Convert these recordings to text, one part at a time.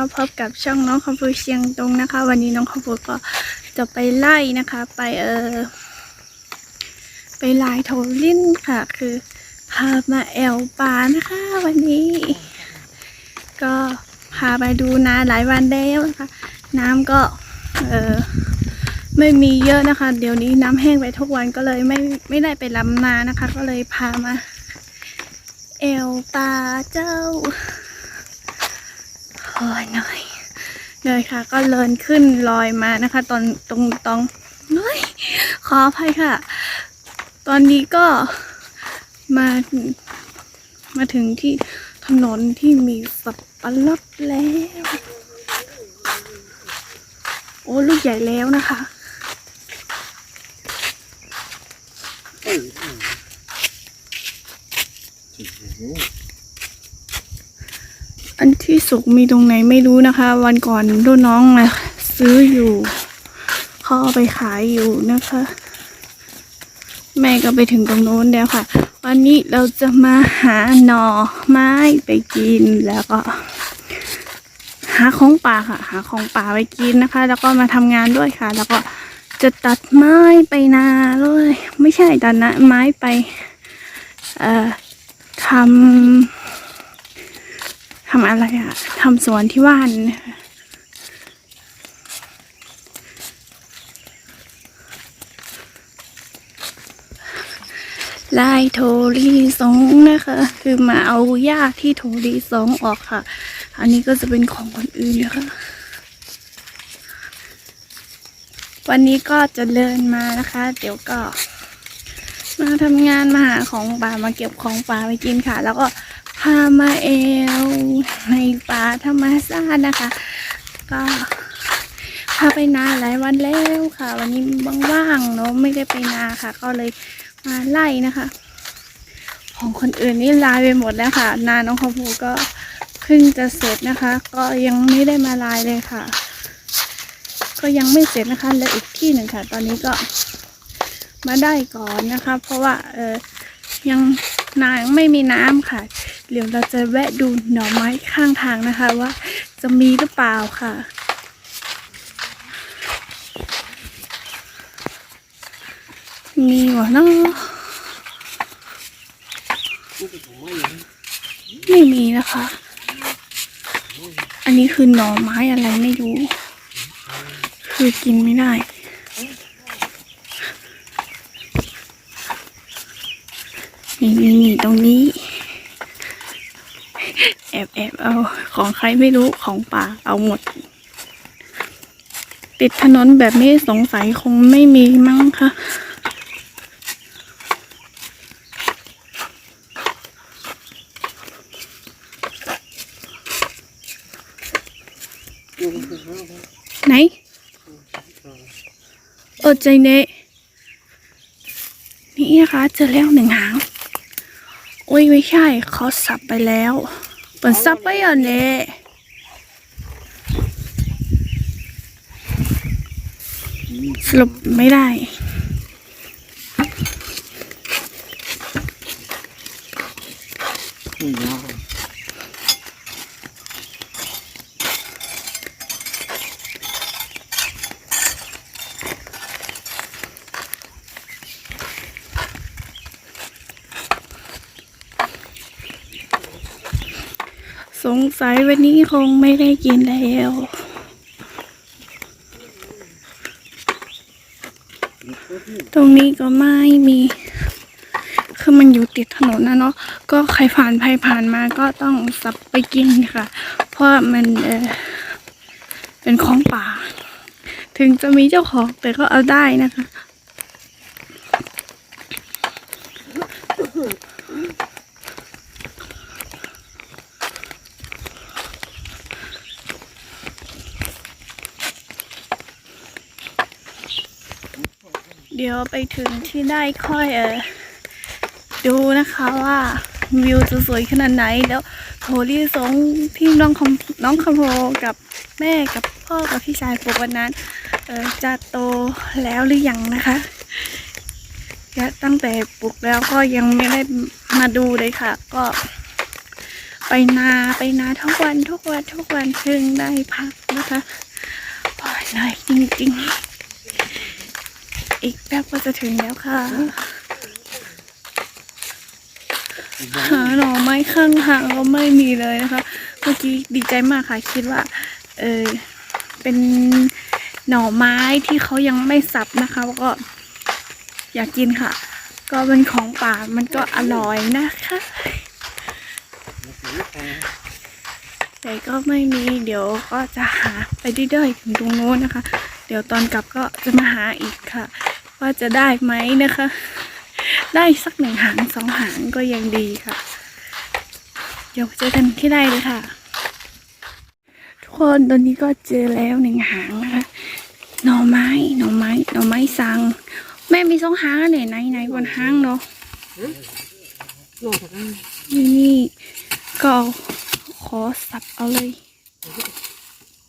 ก็พบกับช่องน้องคำพูเชียงตรงนะคะ วันนี้น้องคำพูก็จะไปไล่นะคะ ไปเออไปลายโทลินค่ะ คือพามาแอลปานะคะ วันนี้ ก็พาไปดูนาหลายวันแล้วนะคะ น้ำก็เออไม่มีเยอะนะคะ เดี๋ยวนี้น้ำแห้งไปทุกวันก็เลยไม่ไม่ได้ไปลำนานะคะ ก็เลยพามาเอวปลาเจ้า อยหน่อยเลยค่ะ ก็เลินขึ้นลอยมานะคะ ตอนตรงตรงเฮ้ยขออภัยค่ะ ตอนนี้ก็มามาถึงที่ถนนที่มีสับปะรดแล้ว โอ้ลูกใหญ่แล้วนะคะอั อันที่สุกมีตรงไหนไม่รู้นะคะ วันก่อนรุ่นน้องมาซื้ออยู่เขาเอาไปขายอยู่นะคะ แม่ก็ไปถึงตรงโน้นแล้วค่ะ วันนี้เราจะมาหาหน่อไม้ไปกินแล้วก็ หาของป่าค่ะ หาของป่าไปกินนะคะ แล้วก็มาทำงานด้วยค่ะ แล้วก็จะตัดไม้ไปนาเลยไม่ใช่ตัดนะไม้ไป เอ่อทำ ทำอะไรอะทำสวนที่บ้านนะคะไล่โทรีสงนะคะ คือมาเอาหญ้าที่โทรีสงออกค่ะ อันนี้ก็จะเป็นของคนอื่นนะคะ วันนี้ก็จะเดินมานะคะ เดี๋ยวก็ มาทำงานมาหาของป่ามาเก็บของป่าไปกินค่ะ แล้วก็ พามาเอวในป่าธรรมชาตินะคะ ก็พาไปนาหลายวันแล้วค่ะ วันนี้ว่างๆเนาะไม่ได้ไปนาค่ะ ก็เลยมาไล่นะคะ ของคนอื่นนี่ลายไปหมดแล้วค่ะ นาน้องขพูก็เพิ่งจะเสร็จนะคะ ก็ยังไม่ได้มาลายเลยค่ะ ก็ยังไม่เสร็จนะคะเหลยอีกที่หนึ่งค่ะ ตอนนี้ก็มาได้ก่อนนะคะ เพราะว่าเออยังนายังไม่มีน้ำค่ะ เดี๋ยวเราจะแวะดูหน่อไม้ข้างทางนะคะว่าจะมีหรือเปล่าค่ะ มีวะเนาะไม่มีนะคะ อันนี้คือหน่อไม้อะไรไม่รู้ คือกินไม่ได้นี่นี่ตรงนี้ อบแอบเอาของใครไม่รู้ของป่าเอาหมด ติดถนนแบบนี้สงสัยคงไม่มีมั้งคะไหนเออใจเนะนี่นะคะเจอแล้วหนึ่งหาง โอ้ยไม่ใช่เขาสับไปแล้ว เปิดสับไปอะเน่สรุปไม่ได้ งสัยวันนี้คงไม่ได้กินแล้วตรงนี้ก็ไม่มี คือมันอยู่ติดถนนนะเนาะ ก็ใครผ่านไปผ่านมาก็ต้องสับไปกินค่ะ เพราะมันเออเป็นของป่า ถึงจะมีเจ้าของแต่ก็เอาได้นะคะ เดี๋ยวไปถึงที่ได้ค่อยเออดูนะคะว่าวิวจะสวยขนาดไหนแล้วโทรี่สงที่น้องคำน้องคำโพกับแม่กับพ่อกับพี่ชายปลูกวันนั้นเออจะโตแล้วหรือยังนะคะและตั้งแต่ปลูกแล้วก็ยังไม่ได้มาดูเลยค่ะ ก็ไปนาไปนาทุกวันทุกวันทุกวันเพิ่งได้พักนะคะปล่อยเลยจริงๆ อีกแป๊บก็จะถึงแล้วค่ะ หาหน่อไม้ข้างทางก็ไม่มีเลยนะคะ เมื่อกี้ดีใจมากค่ะ คิดว่า เออเป็นหน่อไม้ที่เขายังไม่สับนะคะแล้วก็ อยากกินค่ะ ก็เป็นของป่ามันก็อร่อยนะคะแต่ก็ไม่มีเดี๋ยวก็จะหาไปเรื่อยๆถึงตรงโน้นนะคะ เดี๋ยวตอนกลับก็จะมาหาอีกค่ะ ว่าจะได้ไหมนะคะ ได้สักหนึ่งหางสองหางก็ยังดีค่ะ เดี๋ยวเจอกันที่ได้เลยค่ะ ทุกคนตอนนี้ก็เจอแล้วหนึ่งหางนะคะหน่อไม้หน่อไม้หน่อไม้สังแม่มีสองหางอะเนี่ยไหนไหนบนหางเนาะหน่อจากนั้นนี่นี่ก็ขอสับเอาเลย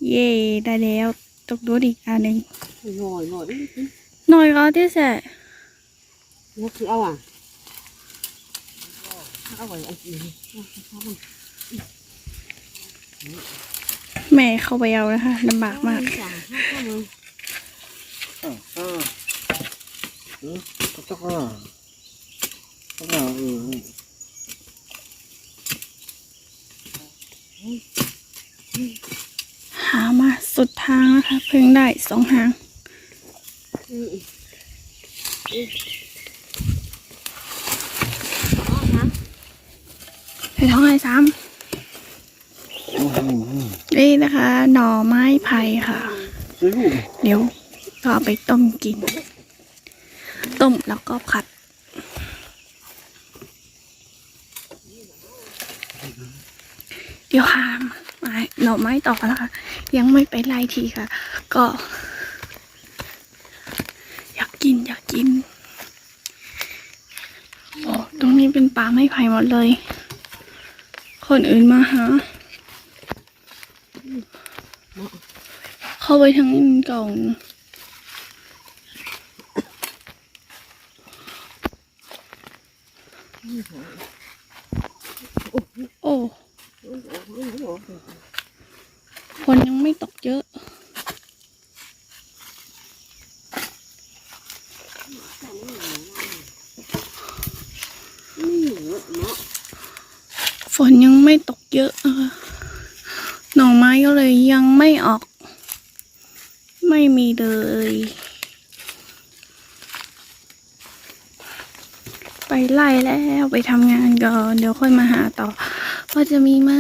เย่ได้แล้วตกดูอีกอันหนึ่งหน่อยหน่อย นี่หน่อยก็ที่แสะนี่คือเอาอะเอาไว้อันนี้เอามันแม่เข้าไปเอานะคะลำบากมากสั่งให้เข้ามาอ่าอ่าเออตักตักอะตักอะเออหามาสุดทางนะคะเพิ่งได้สองหางอืมอ๋อฮะ ให้ท้องให้ซ้ำนี่นะคะ หน่อไม้ไผ่ค่ะ เดี๋ยวก็เอาไปต้มกิน ต้มแล้วก็ผัดเดี๋ยวหามหน่อไม้ต่อนะคะยังไม่ไปไล่ทีค่ะ ก็ อยา กินโอ้ตรงนี้เป็นป่าไม้ไผ่หมดเลย คนอื่นมาหา เข้าไปทางนี้มันเก่านะโอ้ฝนยังไม่ตกเยอะ เหรอเนะฝนยังไม่ตกเยอะหน่อไม้ก็เลยยังไม่ออก ไม่มีเลยไปไล่แล้วไปทำงานก่อนเดี๋ยวค่อยมาหาต่อ ว่าจะมีไหม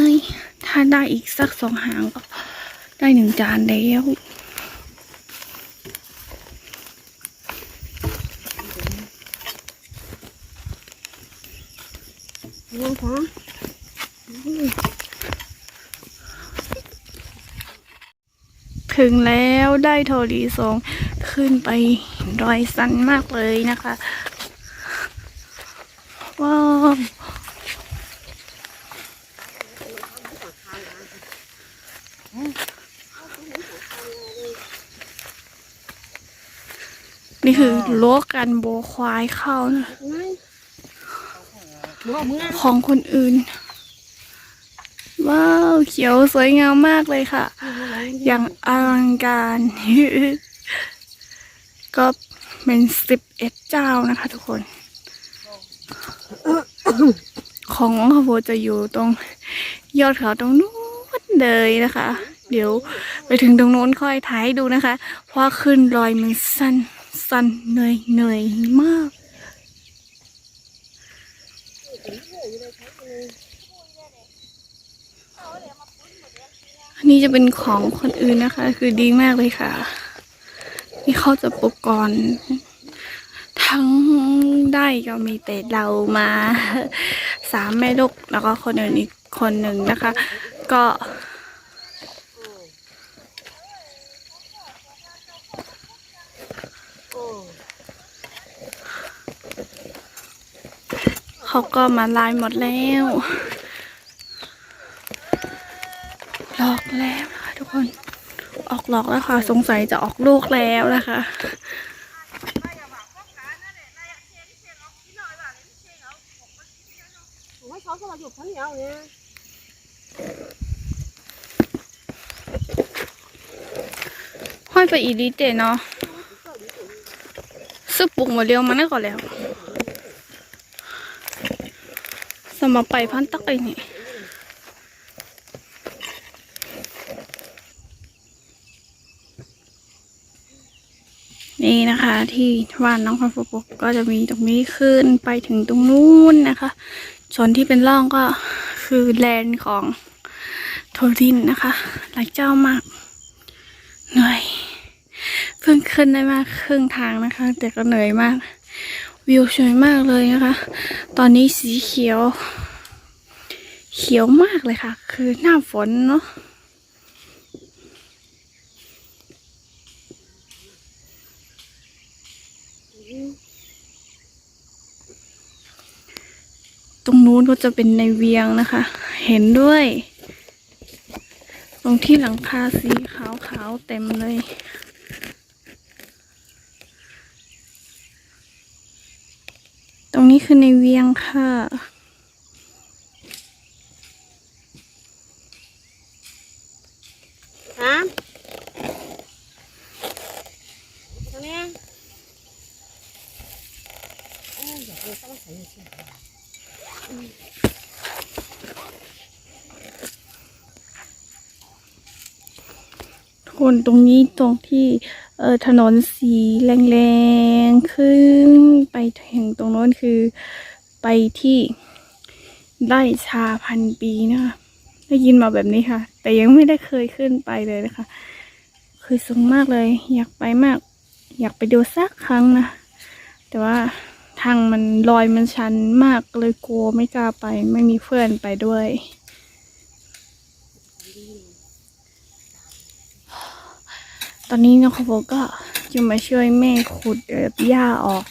ถ้าได้อีกสักสองหางก็ได้หนึ่งจานแล้ว น้องคะ ถึงแล้วได้โทรีสงขึ้นไปดอยสันมากเลยนะคะ ว้าวนี่คือรั้วกันโบวควายเข้านะไงหม้อมือของคนอื่น ว้าวเขียวสวยงามมากเลยค่ะ อย่างอลังการ ก็เป็นสิบเอ็ดเจ้านะคะ ทุกคน ของน้องขบวจะอยู่ตรงยอดเขาตรงนู้นเลยนะคะ เดี๋ยวไปถึงตรงโน้นค่อยถ่ายให้ดูนะคะ เพราะขึ้นรอยมันสั้นสั้นเหนื่อยเหนื่อยมาก นนี้จะเป็นของคนอื่นนะคะ คือดีมากเลยค่ะ นี่เขาจะปกก่อนทั้งได้ก็มีแต่เรามาสามแม่ลูกแล้วก็คนอื่นอีกคนหนึ่งนะคะ ก็เขาก็มาลายหมดแล้ว หลอกแล้วค่ะ สงสัยจะออกลูกแล้วนะคะห้อยไปอีดีเจเนาะซื้อปลูกมาเร็วมาได้ก่อนแล้วสมัครไปพันตักไอนี่ นี่นะคะที่ว่านน้องพันฟุกก็จะมีตรงนี้ขึ้นไปถึงตรงนู้นนะคะชนที่เป็นร่องก็คือแลนด์ของโทรินนะคะหลายเจ้ามากเหนื่อยเพิ่งขึ้นได้มากครึ่งทางนะคะ แต่ก็เหนื่อยมาก วิวสวยมากเลยนะคะ ตอนนี้สีเขียว เขียวมากเลยค่ะ คือหน้าฝนเนาะ รงนู้นก็จะเป็นในเวียงนะคะ เห็นด้วย ตรงที่หลังคาสีขาวๆเต็มเลยตรงนี้คือในเวียงค่ะ สามตรงนี้ คนตรงนี้ตรงที่เออถนนสีแรงๆขึ้นไปถึงตรงโน้นคือไปที่ไร่ชาพันปีนะคะได้ยินมาแบบนี้ค่ะ แต่ยังไม่ได้เคยขึ้นไปเลยนะคะ คือสูงมากเลย อยากไปมาก อยากไปดูสักครั้งนะ แต่ว่า ทางมันลอยมันชันมากเลยกลัวไม่กล้าไป ไม่มีเพื่อนไปด้วย ตอนนี้น้องขบก็จะมาช่วยแม่ขุดหญ้าออก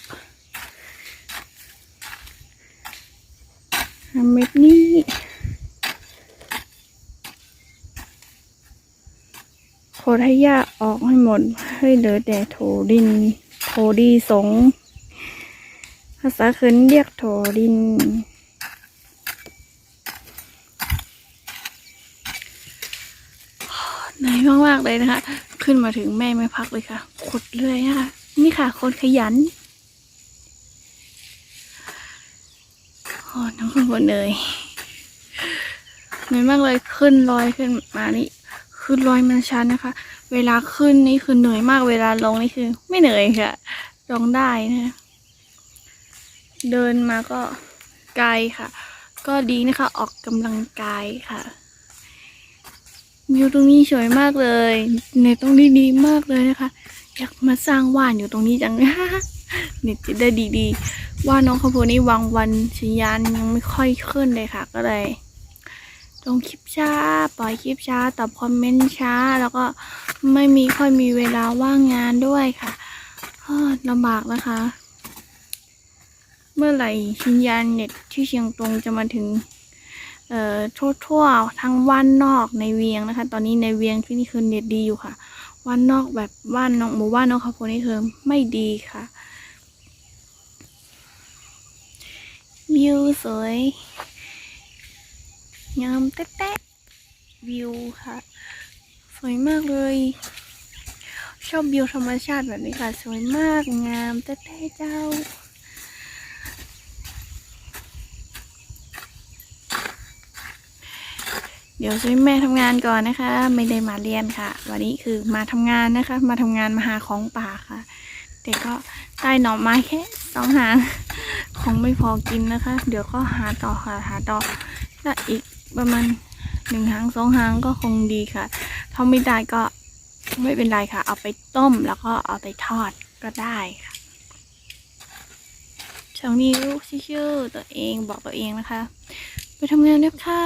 ทำเม็ดนี้ขุดให้หญ้าออกให้หมดให้เหลือแต่โถดินโถดีสง ภาษาเขินเรียกโถดินเหนมากๆเลยนะคะ ขึ้นมาถึงแม่ไม่พักเลยค่ะ ขุดเรื่อยนะคะ นี่ค่ะ คนขยันโอ้น้องคนบนเหนื่อยเหนื่อยมากเลยขึ้นลอยขึ้นมานี่ขึ้นลอยมันชันนะคะ เวลาขึ้นนี่คือเหนื่อยมากเวลาลงนี่คือ ไม่เหนื่อยค่ะลงได้นะคะ เดินมาก็ไกลค่ะ ก็ดีนะคะออกกำลังกายค่ะวิวตรงนี้สวยมากเลยเนตตรงนี้ดีมากเลยนะคะ อยากมาสร้างว่านอยู่ตรงนี้จังเน็ตจะได้ดีๆ ว่าน้องขบวนนี้วางวันสัญญาณยังไม่ค่อยขึ้นเลยค่ะ ก็เลยลงคลิปช้า ปล่อยคลิปช้าตอบคอมเมนต์ช้า แล้วก็ไม่มีค่อยมีเวลาว่างงานด้วยค่ะลำบากนะคะ เมื่อไหร่สัญญาณเน็ตที่เชียงตงจะมาถึงเอ่อทั่วๆทั้งว่านนอกในเวียงนะคะ ตอนนี้ในเวียงที่นี่คือเน็ตดีอยู่ค่ะว่านนอกแบบว่านนอกหมู่ว่านนอกเขาโพนี่คือไม่ดีค่ะ วิวสวยงามแต๊ะวิวค่ะ สวยมากเลย ชอบวิวธรรมชาติแบบนี้ค่ะ สวยมากงามแต๊ะเจ้า เดี๋ยวช่วยแม่ทำงานก่อนนะคะ ไม่ได้มาเรียนค่ะ วันนี้คือมาทำงานนะคะ มาทำงานมาหาของป่าค่ะ แต่ก็ได้หน่อไม้แค่สองหางคงไม่พอกินนะคะ เดี๋ยวก็หาต่อค่ะหาต่อถ้าอีกประมาณหนึ่งหางสองหางก็คงดีค่ะถ้าไม่ได้ก็ไม่เป็นไรค่ะ เอาไปต้มแล้วก็เอาไปทอดก็ได้ค่ะช่วงนี้ลูกชื่อตัวเองบอกตัวเองนะคะ ไปทำงานแล้วค่ะ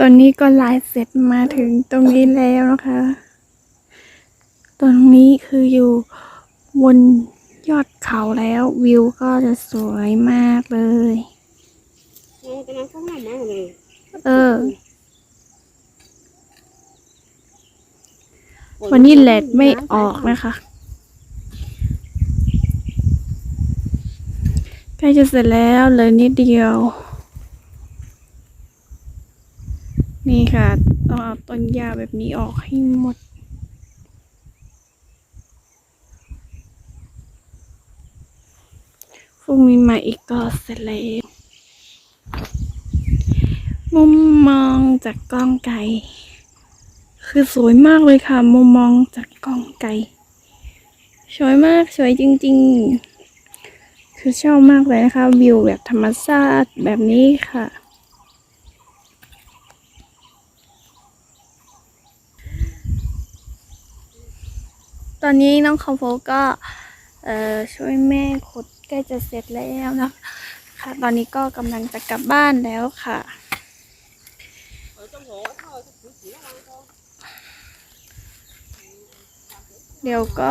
ตอนนี้ก็ไลฟ์เสร็จมาถึงตรงนี้แล้วนะคะ ตรงนี้คืออยู่บนยอดเขาแล้ววิวก็จะสวยมากเลยน้องกำลังเข้ามามาเลยเออ วันนี้แลดไม่ออกนะคะ ใกล้จะเสร็จแล้วเหลยนิดเดียว นี่ค่ะต้องเอาต้นหญ้าแบบนี้ออกให้หมด พรุ่งนี้มาอีกก็เสร็จแล้วมุมมองจากกล้องไกลคือสวยมากเลยค่ะ มุมมองจากกล้องไกลสวยมากสวยจริง ๆ คือชอบมากเลยนะคะ วิวแบบธรรมชาติแบบนี้ค่ะ อนนี้น้องคอมโฟก็เอ่อช่วยแม่ขุดใกล้จะเสร็จแล้วนะคะค่ะตอนนี้ก็กำลังจะกลับบ้านแล้วค่ะเดี๋ยวก็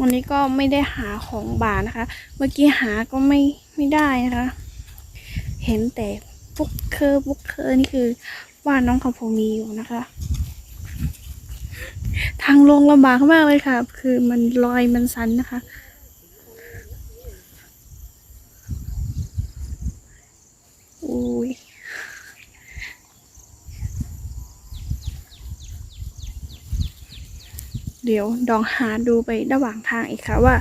วันนี้ก็ไม่ได้หาของบานะคะ เมื่อกี้หาก็ไม่ไม่ได้นะคะ เห็นแต่ปุ๊กเคอร์ปุ๊กเคอร์นี่คือว่าน้องคำพงมีอยู่นะคะ ทางลงลำบากมากเลยค่ะ คือมันลอยมันสันนะคะ อุ้ยเดี๋ยวลองหาดูไประหว่างทางอีกค่ะว่า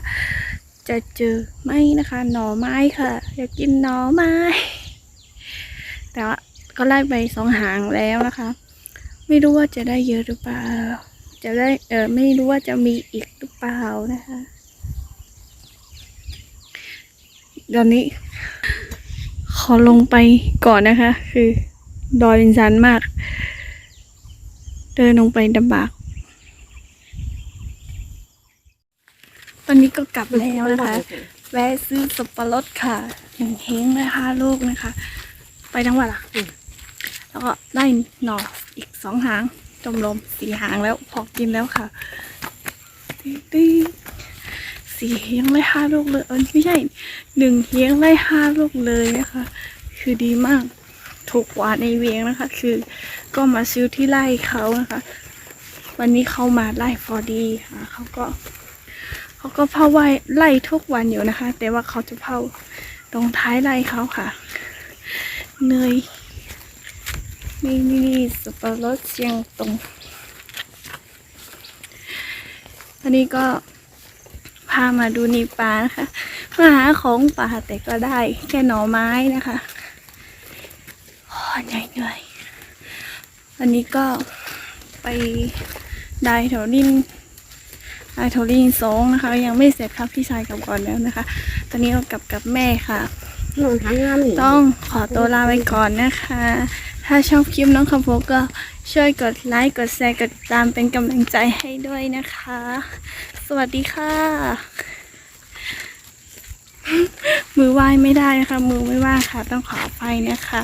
จะเจอไหมนะคะ หน่อไม้ค่ะ อยากกินหน่อไม้ แต่ว่าก็ไล่ไปสองหางแล้วนะคะ ไม่รู้ว่าจะได้เยอะหรือเปล่า จะได้เออไม่รู้ว่าจะมีอีกหรือเปล่านะคะ ตอนนี้ ขอลงไปก่อนนะคะ คือ ดอยมันชันมาก เดินลงไปลำบาก ตอนนี้ก็กลับแล้วนะคะแวะซื้อสับปะรดค่ะหนึ่งเฮงเลยค่ะลูกนะคะ ไปทั้งวันละแล้วก็ได้หน่ออีกสองหาง จมลมสี่หางแล้วพอกินแล้วค่ะติ๊งสี่เฮียงเลยห้าลูกเลยเออไม่ใช่หนึ่งเฮียงเลยห้าลูกเลยนะคะ คือดีมากถูกกว่าในเวียงนะคะ คือก็มาซื้อที่ไร่เขานะคะ วันนี้เขามาไล่ฟอร์ดีค่ะเขาก็เขาก็เผาไว้ไล่ทุกวันอยู่นะคะ แต่ว่าเขาจะเผาตรงท้ายไล่เขาค่ะเนย นี่นี่นี่สับปะรดเชียงตรงอันนี้ก็พามาดูนีปลานะคะมาหาของป่าแต่ก็ได้ แค่หน่อไม้นะคะโอ้เหนื่อยเหนื่อยอันนี้ก็ไปได้แถวดินไอโทลี่สองนะคะ ยังไม่เสร็จครับพี่ชายกลับก่อนแล้วนะคะ ตอนนี้เรากลับกับแม่ค่ะน้องทำงานนี่ต้องขอตัวลาไปก่อนนะคะ ถ้าชอบคลิปน้องคำโฟก็ช่วยกดไลค์กดแชร์กดติดตามเป็นกำลังใจให้ด้วยนะคะ สวัสดีค่ะ มือไหว้ไม่ได้นะคะ มือไม่ว่างค่ะ ต้องขออภัยนะคะ